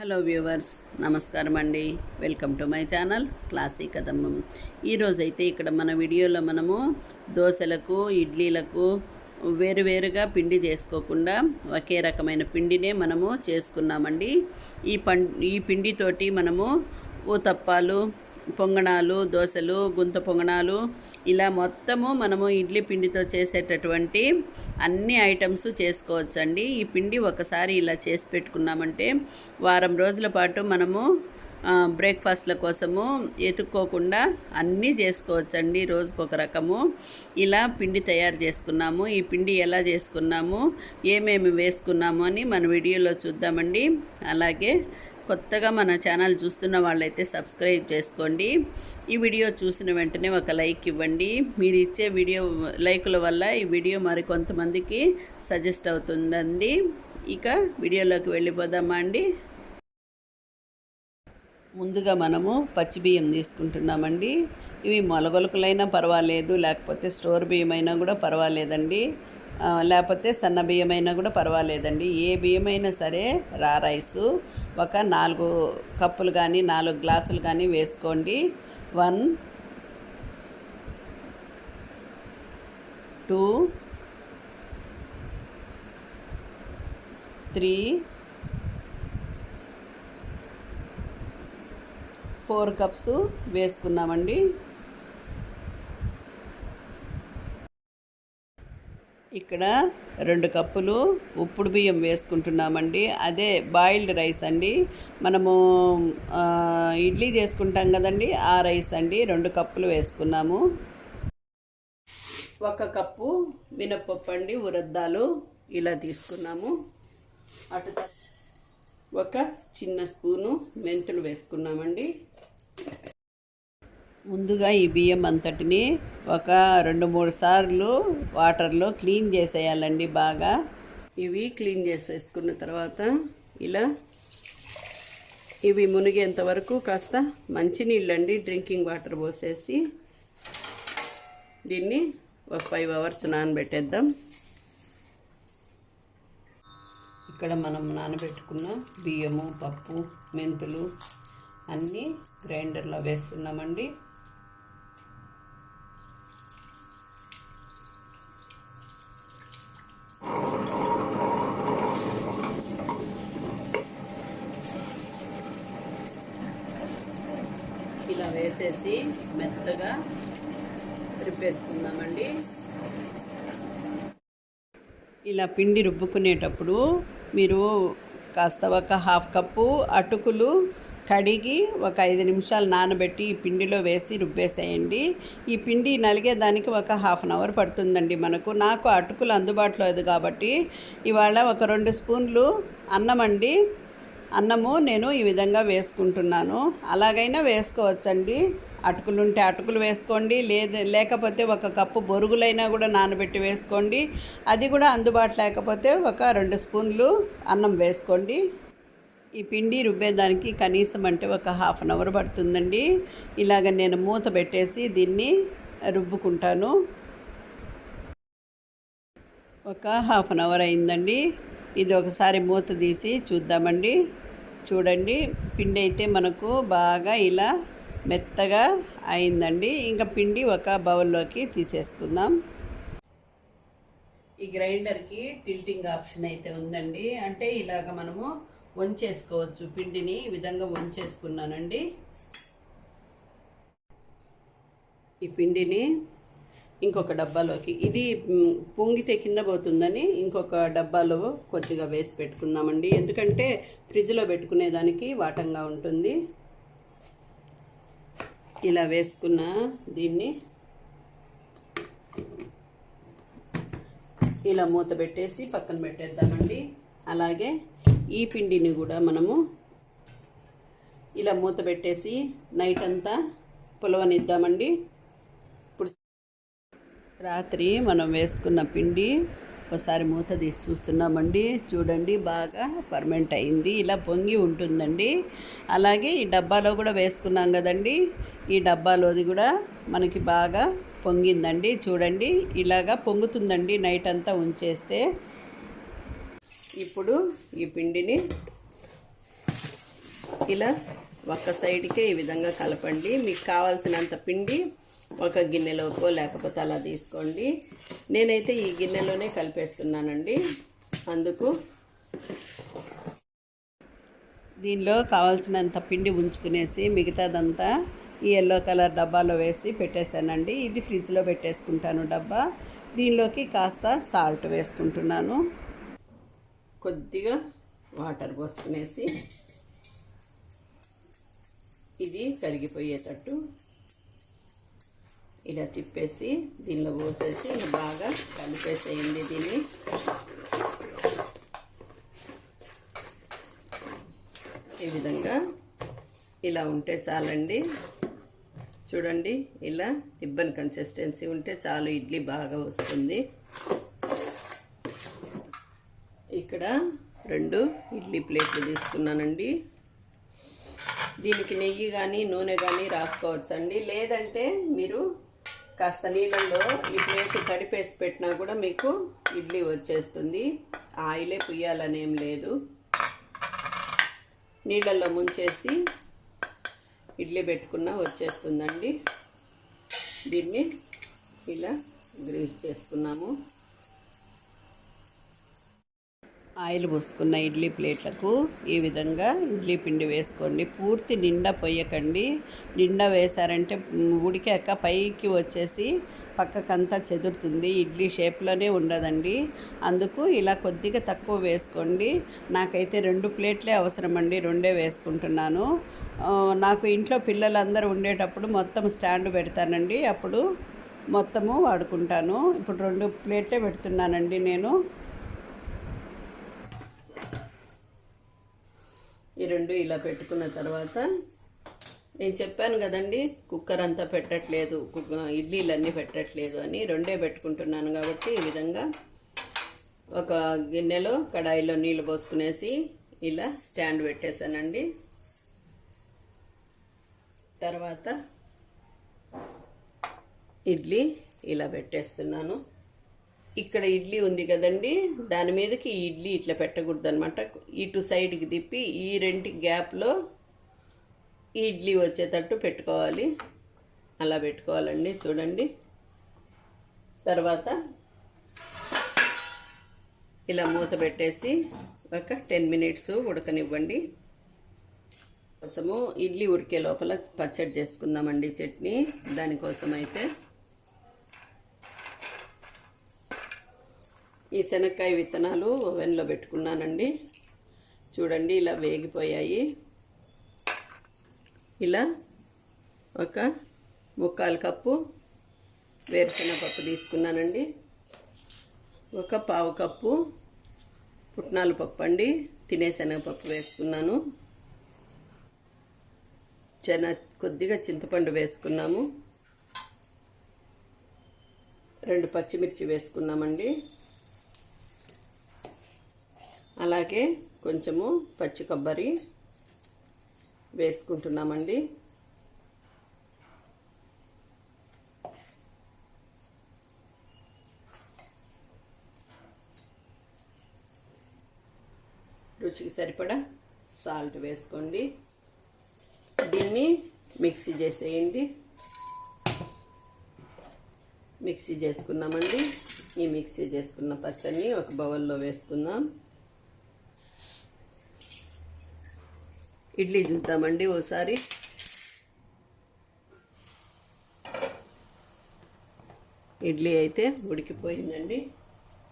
Hello viewers నమస్కారం అండి. Welcome to my channel classy కదమ్మం. ఈరోజైతే ఇక్కడ మన వీడియోలో మనము దోశలకు ఇడ్లీలకు వేరువేరుగా పిండి చేసుకోకుండా ఒకే రకమైన పిండినే మనము చేసుకున్నామండి. ఈ పం ఈ పిండితోటి మనము ఊతప్పాలు పొంగణాలు దోశలు గుంత పొంగణాలు ఇలా మొత్తము మనము ఇడ్లీ పిండితో చేసేటటువంటి అన్ని ఐటమ్స్ చేసుకోవచ్చండి. ఈ పిండి ఒకసారి ఇలా చేసి పెట్టుకున్నామంటే వారం రోజుల పాటు మనము బ్రేక్ఫాస్ట్ల కోసము ఎతుక్కోకుండా అన్నీ చేసుకోవచ్చండి. రోజుకొక రకము ఇలా పిండి తయారు చేసుకున్నాము. ఈ పిండి ఎలా చేసుకున్నాము ఏమేమి వేసుకున్నాము అని మన వీడియోలో చూద్దామండి. అలాగే కొత్తగా మన ఛానల్ చూస్తున్న వాళ్ళైతే సబ్స్క్రైబ్ చేసుకోండి. ఈ వీడియో చూసిన వెంటనే ఒక లైక్ ఇవ్వండి. మీరు ఇచ్చే వీడియో లైకుల వల్ల ఈ వీడియో మరికొంతమందికి సజెస్ట్ అవుతుందండి. ఇక వీడియోలోకి వెళ్ళిపోదామా అండి? ముందుగా మనము పచ్చి బియ్యం తీసుకుంటున్నామండి. ఇవి మొలగొలకలైనా పర్వాలేదు లేకపోతే స్టోర్ బియ్యం అయినా కూడా పర్వాలేదండి. లేకపోతే సన్న బియ్యం అయినా కూడా పర్వాలేదండి. ఏ బియ్యమైనా సరే రా రైసు. ఒక నాలుగు కప్పులు కానీ నాలుగు గ్లాసులు కానీ వేసుకోండి. One two three four cups వేసుకున్నామండి. ఇక్కడ రెండు కప్పులు ఉప్పుడు బియ్యం వేసుకుంటున్నామండి. అదే బాయిల్డ్ రైస్ అండి. మనము ఇడ్లీ చేసుకుంటాం కదండి ఆ రైస్ అండి. రెండు కప్పులు వేసుకున్నాము. ఒక కప్పు మినప్పప్పు అండి ఉరద్దాలు ఇలా తీసుకున్నాము. అటు ఒక చిన్న స్పూను మెంతులు వేసుకున్నామండి. ముందుగా ఈ బియ్యం అంతటిని ఒక రెండు మూడు సార్లు వాటర్లో క్లీన్ చేసేయాలండి బాగా. ఇవి క్లీన్ చేసేసుకున్న తర్వాత ఇలా ఇవి మునిగేంత వరకు కాస్త మంచినీళ్ళండి డ్రింకింగ్ వాటర్ పోసేసి దీన్ని ఒక ఫైవ్ అవర్స్ నానబెట్టేద్దాం. ఇక్కడ మనం నానబెట్టుకున్న బియ్యము పప్పు మెంతులు అన్నీ గ్రైండర్లో వేస్తున్నామండి ఇలా వేసేసి మెత్తగా రుబ్బేసుకుందామండి. ఇలా పిండి రుబ్బుకునేటప్పుడు మీరు కాస్త ఒక హాఫ్ కప్పు అటుకులు కడిగి ఒక ఐదు నిమిషాలు నానబెట్టి ఈ పిండిలో వేసి రుబ్బేసేయండి. ఈ పిండి నలిగేదానికి ఒక హాఫ్ అన్ అవర్ పడుతుందండి మనకు. నాకు అటుకులు అందుబాటులో లేదు కాబట్టి ఇవాళ ఒక రెండు స్పూన్లు అన్నం అండి. అన్నము నేను ఈ విధంగా వేసుకుంటున్నాను. అలాగైనా వేసుకోవచ్చండి. అటుకులు ఉంటే అటుకులు వేసుకోండి. లేదు లేకపోతే ఒక కప్పు బొరుగులైనా కూడా నానబెట్టి వేసుకోండి. అది కూడా అందుబాటు లేకపోతే ఒక రెండు స్పూన్లు అన్నం వేసుకోండి. ఈ పిండి రుబ్బేదానికి కనీసం అంటే ఒక హాఫ్ అన్ అవర్ పడుతుందండి. ఇలాగ నేను మూత పెట్టేసి దీన్ని రుబ్బుకుంటాను. ఒక హాఫ్ అన్ అవర్ అయిందండి. ఇది ఒకసారి మూత తీసి చూద్దామండి. చూడండి పిండి అయితే మనకు బాగా ఇలా మెత్తగా అయిందండి. ఇంకా పిండి ఒక బౌల్లోకి తీసేసుకుందాం. ఈ గ్రైండర్కి టిల్టింగ్ ఆప్షన్ అయితే ఉందండి. అంటే ఇలాగ మనము వంచేసుకోవచ్చు. పిండిని ఈ విధంగా వంచేసుకున్నానండి. ఈ పిండిని ఇంకొక డబ్బాలోకి. ఇది పొంగితే కింద పోతుందని ఇంకొక డబ్బాలో కొద్దిగా వేసి పెట్టుకుందామండి. ఎందుకంటే ఫ్రిడ్జ్లో పెట్టుకునేదానికి వాటంగా ఉంటుంది. ఇలా వేసుకున్న దీన్ని. ఇలా మూత పెట్టేసి పక్కన పెట్టేద్దామండి. అలాగే ఈ పిండిని కూడా మనము ఇలా మూత పెట్టేసి నైట్ అంతా పులవనిద్దామండి. రాత్రి మనం వేసుకున్న పిండి ఒకసారి మూత తీసి చూస్తున్నామండి. చూడండి బాగా ఫర్మెంట్ అయింది. ఇలా పొంగి ఉంటుందండి. అలాగే ఈ డబ్బాలో కూడా వేసుకున్నాం కదండి. ఈ డబ్బాలోది కూడా మనకి బాగా పొంగిందండి. చూడండి ఇలాగా పొంగుతుందండి నైట్ అంతా ఉంచేస్తే. ఇప్పుడు ఈ పిండిని ఇలా ఒక్క సైడ్కే ఈ విధంగా కలపండి. మీకు కావాల్సినంత పిండి ఒక గిన్నెలోకో లేకపోతే అలా తీసుకోండి. నేనైతే ఈ గిన్నెలోనే కలిపేస్తున్నానండి. అందుకు దీనిలో కావాల్సినంత పిండి ఉంచుకునేసి మిగతాదంతా ఈ ఎల్లో కలర్ డబ్బాలో వేసి పెట్టేశానండి. ఇది ఫ్రిడ్జ్లో పెట్టేసుకుంటాను డబ్బా. దీనిలోకి కాస్త సాల్ట్ వేసుకుంటున్నాను. కొద్దిగా వాటర్ పోసుకునేసి ఇది కరిగిపోయేటట్టు ఇలా తిప్పేసి దీనిలో పోసేసి బాగా కలిపేసేయండి దీన్ని. ఈ విధంగా ఇలా ఉంటే చాలండి. చూడండి ఇలా ఇబ్బంది కన్సిస్టెన్సీ ఉంటే చాలు ఇడ్లీ బాగా వస్తుంది. ఇక్కడ రెండు ఇడ్లీ ప్లేట్లు తీసుకున్నానండి. దీనికి నెయ్యి కానీ నూనె కానీ రాసుకోవచ్చండి. లేదంటే మీరు కాస్త నీళ్ళల్లో ఇడ్లీ వేసి తడిపేసి పెట్టినా కూడా మీకు ఇడ్లీ వచ్చేస్తుంది. ఆయిలే పుయ్యాలనేం లేదు. నీళ్ళల్లో ముంచేసి ఇడ్లీ పెట్టుకున్న వచ్చేస్తుందండి. దీన్ని ఇలా గ్రీస్ చేసుకున్నాము. ఆయిల్ పోసుకున్న ఇడ్లీ ప్లేట్లకు ఈ విధంగా ఇడ్లీ పిండి వేసుకోండి. పూర్తి నిండా పొయ్యకండి. నిండా వేశారంటే ఉడికాక పైకి వచ్చేసి పక్కకంతా చెదురుతుంది. ఇడ్లీ షేప్లోనే ఉండదండి. అందుకు ఇలా కొద్దిగా తక్కువ వేసుకోండి. నాకైతే రెండు ప్లేట్లే అవసరం అండి రెండే వేసుకుంటున్నాను. నాకు ఇంట్లో పిల్లలందరూ ఉండేటప్పుడు మొత్తం స్టాండ్ పెడతానండి. అప్పుడు మొత్తము వాడుకుంటాను. ఇప్పుడు రెండు ప్లేట్లే పెడుతున్నానండి నేను. ఈ రెండు ఇలా పెట్టుకున్న తర్వాత నేను చెప్పాను కదండి కుక్కర్ అంతా పెట్టట్లేదు కుక్క- ఇడ్లీలన్నీ పెట్టట్లేదు అని రెండే పెట్టుకుంటున్నాను కాబట్టి ఈ విధంగా ఒక గిన్నెలో కడాయిలో నీళ్ళు పోసుకునేసి ఇలా స్టాండ్ పెట్టేశానండి. తర్వాత ఇడ్లీ ఇలా పెట్టేస్తున్నాను. ఇక్కడ ఇడ్లీ ఉంది కదండి దాని మీదకి ఈ ఇడ్లీ ఇట్లా పెట్టకూడదు అనమాట ఇటు సైడ్కి తిప్పి ఈ రెంటి గ్యాప్లో ఈ ఇడ్లీ వచ్చేటట్టు పెట్టుకోవాలి. అలా పెట్టుకోవాలండి చూడండి. తర్వాత ఇలా మూత పెట్టేసి ఒక టెన్ మినిట్స్ ఉడకనివ్వండి. కోసము ఇడ్లీ ఉడికే లోపల పచ్చడి చేసుకుందామండి చట్నీ. దానికోసం అయితే ఈ శనక్కాయ విత్తనాలు ఓవెన్లో పెట్టుకున్నానండి. చూడండి ఇలా వేగిపోయాయి. ఇలా ఒక ముక్కాలు కప్పు వేరుశనగపప్పు తీసుకున్నానండి. ఒక పావు కప్పు పుట్నాల పప్పు అండి. తినే శనగపప్పు వేసుకున్నాను. చెన కొద్దిగా చింతపండు వేసుకున్నాము. రెండు పచ్చిమిర్చి వేసుకున్నామండి. అలాగే కొంచెము పచ్చి కొబ్బరి వేసుకుంటున్నామండి. రుచికి సరిపడా సాల్ట్ వేసుకోండి. దీన్ని మిక్సీ చేసేయండి. మిక్సీ చేసుకున్నామండి. ఈ మిక్సీ చేసుకున్న పచ్చడిని ఒక బౌల్లో వేసుకుందాం. ఇడ్లీ చూద్దామండి ఓసారి. ఇడ్లీ అయితే ఉడికిపోయిందండి.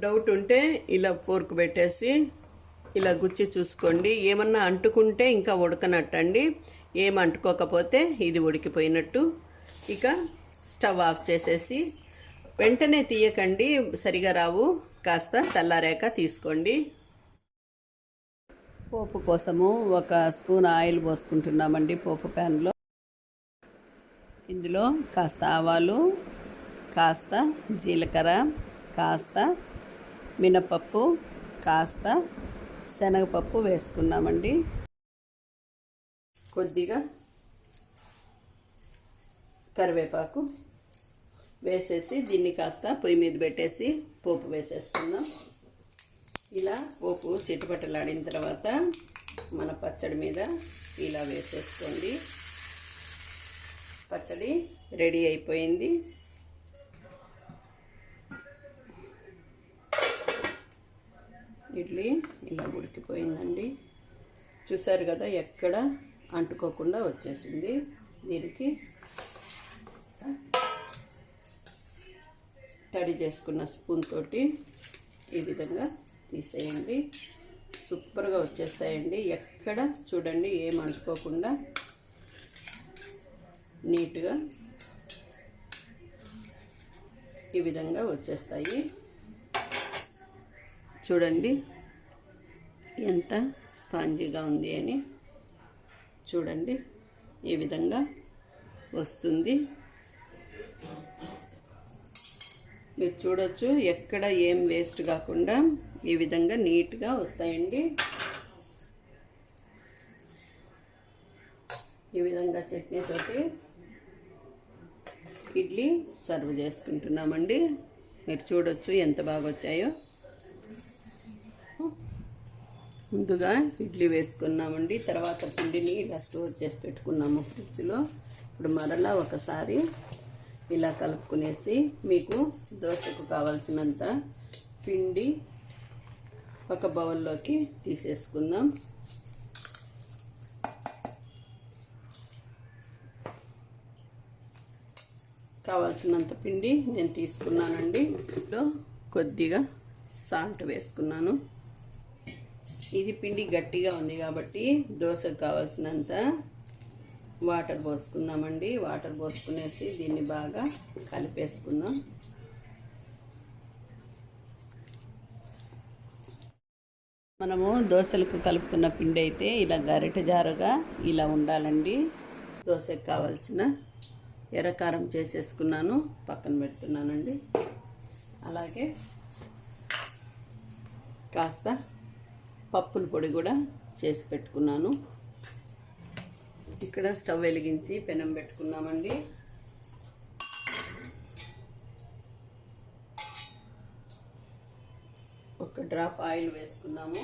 డౌట్ ఉంటే ఇలా ఫోర్క్ పెట్టేసి ఇలా గుచ్చి చూసుకోండి. ఏమన్నా అంటుకుంటే ఇంకా ఉడకనట్టండి. ఏం అంటుకోకపోతే ఇది ఉడికిపోయినట్టు. ఇక స్టవ్ ఆఫ్ చేసేసి వెంటనే తీయకండి. సరిగా రావు. కాస్త చల్లారాక తీసుకోండి. పోపు కోసము ఒక స్పూన్ ఆయిల్ పోసుకుంటున్నామండి పోపు ప్యాన్లో. ఇందులో కాస్త ఆవాలు కాస్త జీలకర్ర కాస్త మినపప్పు కాస్త శనగపప్పు వేసుకున్నామండి. కొద్దిగా కరివేపాకు వేసేసి దీన్ని కాస్త పొయ్యి మీద పెట్టేసి పోపు వేసేస్తున్నాం ఇలా పోపు చిట్టుపట్టలాడిన తర్వాత మన పచ్చడి మీద ఇలా వేసేసుకోండి. పచ్చడి రెడీ అయిపోయింది. ఇడ్లీ ఇలా ఉడికిపోయిందండి. చూసారు కదా ఎక్కడ అంటుకోకుండా వచ్చేసింది. దీనికి తడి చేసుకున్న స్పూన్ తోటి ఈ విధంగా తీసేయండి. సూపర్గా వచ్చేస్తాయండి. ఎక్కడ చూడండి ఏం అంటుకోకుండా నీట్గా ఈ విధంగా వచ్చేస్తాయి. చూడండి ఎంత స్పాంజీగా ఉంది అని. చూడండి ఈ విధంగా వస్తుంది. మీరు చూడొచ్చు ఎక్కడ ఏం వేస్ట్ కాకుండా ఈ విధంగా నీట్గా వస్తాయండి. ఈ విధంగా చట్నీతోటి ఇడ్లీ సర్వ్ చేసుకుంటున్నామండి. మీరు చూడొచ్చు ఎంత బాగా వచ్చాయో. ముందుగా ఇడ్లీ వేసుకున్నామండి. తర్వాత పిండిని ఇలా స్టోర్ చేసి పెట్టుకున్నాము ఫ్రిడ్జ్లో. ఇప్పుడు మరలా ఒకసారి ఇలా కలుపుకునేసి మీకు దోశకు కావాల్సినంత పిండి ఒక బౌల్లోకి తీసేసుకుందాం. కావాల్సినంత పిండి నేను తీసుకున్నానండి. ఇంట్లో కొద్దిగా సాల్ట్ వేసుకున్నాను. ఇది పిండి గట్టిగా ఉంది కాబట్టి దోశకు కావాల్సినంత వాటర్ పోసుకుందామండి. వాటర్ పోసుకునేసి దీన్ని బాగా కలిపేసుకుందాం. మనము దోశలకు కలుపుకున్న పిండి అయితే ఇలా గరిట జారుగా ఇలా ఉండాలండి. దోశకు కావాల్సిన ఎర్రకారం చేసేసుకున్నాను. పక్కన పెడుతున్నానండి. అలాగే కాస్త పప్పుల పొడి కూడా చేసి పెట్టుకున్నాను. ఇక్కడ స్టవ్ వెలిగించి పెనం పెట్టుకున్నామండి. ఒక డ్రాప్ ఆయిల్ వేసుకున్నాము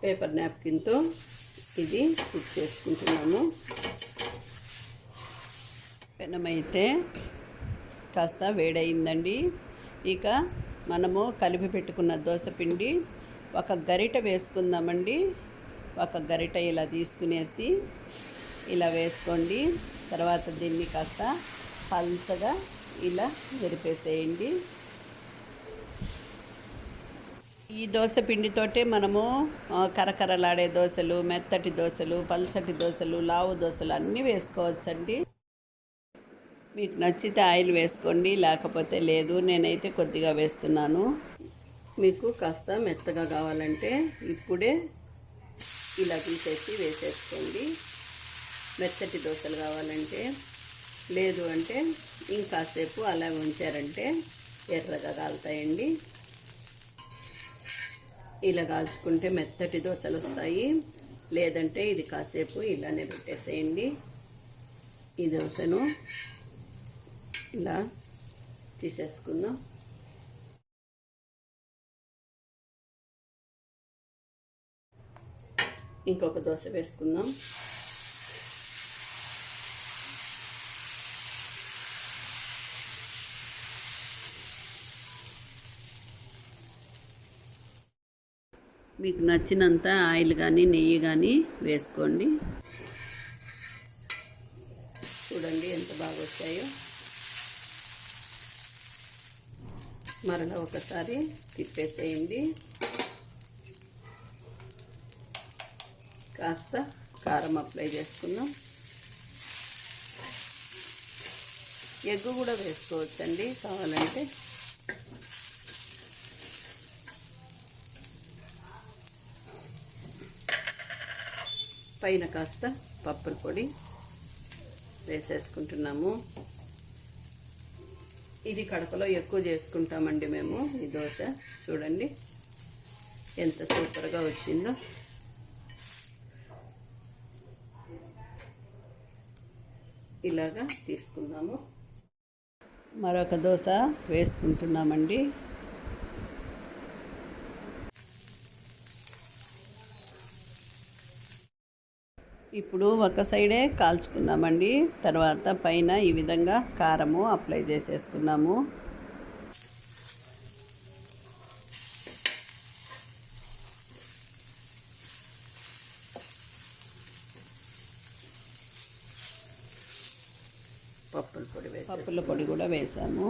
పేపర్ నాప్కిన్తో ఇది కుక్ చేసుకుంటున్నాము. పెనం అయితే కాస్త వేడయిందండి. ఇక మనము కలిపి పెట్టుకున్న దోశ పిండి ఒక గరిట వేసుకుందామండి. ఒక గరిట ఇలా తీసుకునేసి ఇలా వేసుకోండి. తర్వాత దీన్ని కాస్త పల్చగా ఇలా విరిపేసేయండి ఈ దోశ పిండితోటే మనము కరకరలాడే దోశలు మెత్తటి దోశలు పల్చటి దోశలు లావు దోశలు అన్నీ వేసుకోవచ్చండి. మీకు నచ్చితే ఆయిల్ వేసుకోండి లేకపోతే లేదు నేనైతే కొద్దిగా వేస్తున్నాను. మీకు కాస్త మెత్తగా కావాలంటే ఇప్పుడే ఇలా తీసేసి వేసేసుకోండి. మెత్తటి దోశలు కావాలంటే లేదు అంటే ఇంకాసేపు అలా ఉంచారంటే ఎర్రగా కాలుతాయండి. ఇలా కాల్చుకుంటే మెత్తటి దోశలు వస్తాయి. లేదంటే ఇది కాసేపు ఇలానే పెట్టేసేయండి. ఈ దోశను ఇలా తీసేసుకుందాం. ఇంకొక దోశ వేసుకుందాం. మీకు నచ్చినంత ఆయిల్ కానీ నెయ్యి కానీ వేసుకోండి. చూడండి ఎంత బాగా వచ్చాయో. మరలా ఒకసారి తిప్పేసేయండి. కాస్త కారం అప్లై చేసుకుందాం. ఎగ్గు కూడా వేసుకోవచ్చండి కావాలంటే. పైన కాస్త పప్పుల పొడి వేసేసుకుంటున్నాము. ఇది కడపలో ఎక్కువ చేసుకుంటామండి మేము ఈ దోశ. చూడండి ఎంత సూపర్గా వచ్చిందో. ఇలాగా తీసుకుందాము. మరొక దోశ వేసుకుంటున్నామండి. ఇప్పుడు ఒక సైడే కాల్చుకున్నామండి తర్వాత పైన ఈ విధంగా కారము అప్లై చేసేసుకున్నాము. పప్పుల పొడి వేసి పప్పుల పొడి కూడా వేసాము.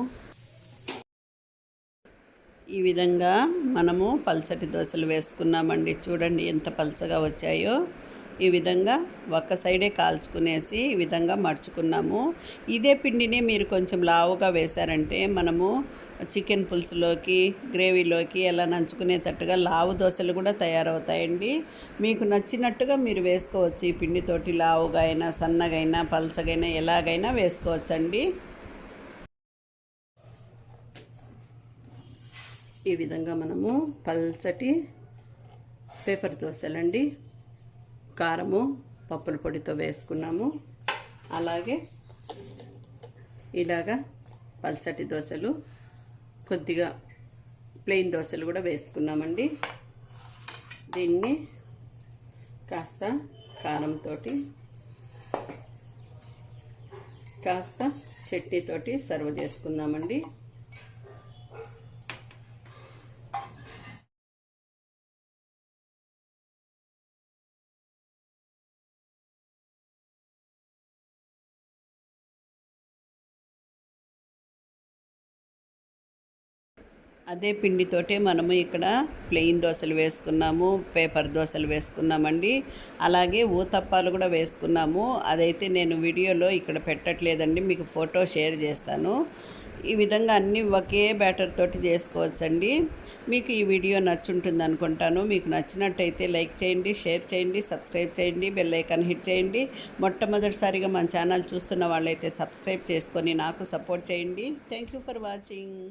ఈ విధంగా మనము పల్చటి దోశలు వేసుకున్నామండి. చూడండి ఎంత పల్చగా వచ్చాయో. ఈ విధంగా ఒక్క సైడే కాల్చుకునేసి ఈ విధంగా మడుచుకున్నాము. ఇదే పిండిని మీరు కొంచెం లావుగా వేశారంటే మనము చికెన్ పులుసులోకి గ్రేవీలోకి ఎలా నంచుకునేటట్టుగా లావు దోశలు కూడా తయారవుతాయండి. మీకు నచ్చినట్టుగా మీరు వేసుకోవచ్చు ఈ పిండితోటి లావుగా అయినా సన్నగైనా పలచగైనా ఎలాగైనా వేసుకోవచ్చండి. ఈ విధంగా మనము పల్చటి పేపర్ దోశలండి. కారము పప్పుల పొడితో వేసుకున్నాము. అలాగే ఇలాగా పల్చటి దోశలు కొద్దిగా ప్లెయిన్ దోశలు కూడా వేసుకున్నామండి. దీన్ని కాస్త కారంతో కాస్త చట్నీతోటి సర్వ్ చేసుకుందామండి. అదే పిండితోటే మనము ఇక్కడ ప్లెయిన్ దోశలు వేసుకున్నాము పేపర్ దోశలు వేసుకున్నామండి. అలాగే ఊతప్పాలు కూడా వేసుకున్నాము. అదైతే నేను వీడియోలో ఇక్కడ పెట్టట్లేదండి మీకు ఫోటో షేర్ చేస్తాను. ఈ విధంగా అన్నీ ఒకే బ్యాటర్ తోటి చేసుకోవచ్చండి. మీకు ఈ వీడియో నచ్చుంటుంది అనుకుంటాను. మీకు నచ్చినట్టయితే లైక్ చేయండి షేర్ చేయండి సబ్స్క్రైబ్ చేయండి బెల్ ఐకాన్ హిట్ చేయండి. మొట్టమొదటిసారిగా మన ఛానల్ చూస్తున్న వాళ్ళైతే సబ్స్క్రైబ్ చేసుకొని నాకు సపోర్ట్ చేయండి. Thank you for watching.